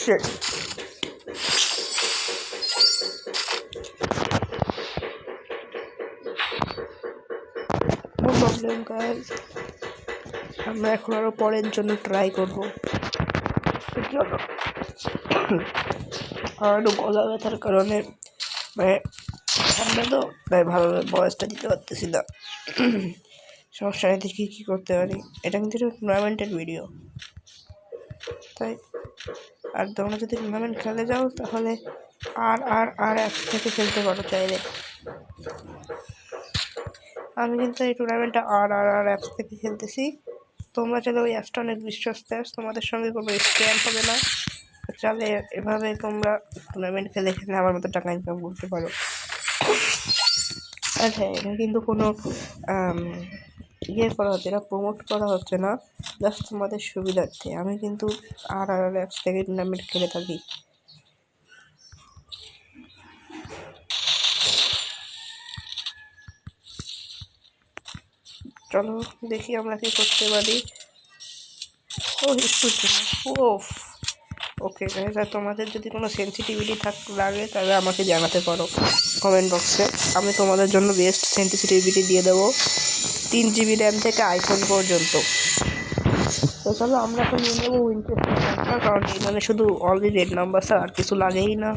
shit. No problem, guys. আমরা এখন আরও পরের জন্য ট্রাই করব। আমার একটু গলা ব্যথার কারণে মানে ঠান্ডা তো তাই ভালোভাবে বয়সটা দিতে পারতেছি না। সমস্যা নেই দেখি কী করতে পারি। এটা কিন্তু একটা টুর্নামেন্টের ভিডিও তাই আর তোমরা যদি টুর্নামেন্ট খেলে যাও তাহলে আর আর আর থেকে খেলতে পারো চাইলে। আমি কিন্তু এই টুর্নামেন্টটা আর আর আর অ্যাপস থেকে খেলতেছি। তোমরা চাইলে ওই অ্যাপসটা অনেক বিশ্বস্ত অ্যাপস তোমাদের সঙ্গে কোনো স্ক্যাম হবে না। চাইলে এভাবে তোমরা টুর্নামেন্ট খেলে এখানে আমার মতো টাকা ইনকাম করতে পারো। হ্যাঁ এটা কিন্তু কোনো ইয়ে করা হচ্ছে না প্রমোট করা হচ্ছে না জাস্ট তোমাদের সুবিধার্থে। আমি কিন্তু আর আর অ্যাপস থেকে টুর্নামেন্ট খেলে থাকি। চলো দেখি আমরা কি করতে পারি। ও, একটু ওফ ওকে গাইজ আর তোমাদের যদি কোনো সেন্সিটিভিটি থাক, লাগে, তাহলে আমাকে জানাতে পারো কমেন্ট বক্সে আমি তোমাদের জন্য বেস্ট সেন্সিটিভিটি দিয়ে দেবো তিন জিবি র্যাম থেকে আইফোন পর্যন্ত। তো চলো, আমরা এখন নিয়ে নেব উইন্টার কারণ এখানে শুধু অলরেডি রেড নাম্বার ছাড়া আর কিছু লাগেই না।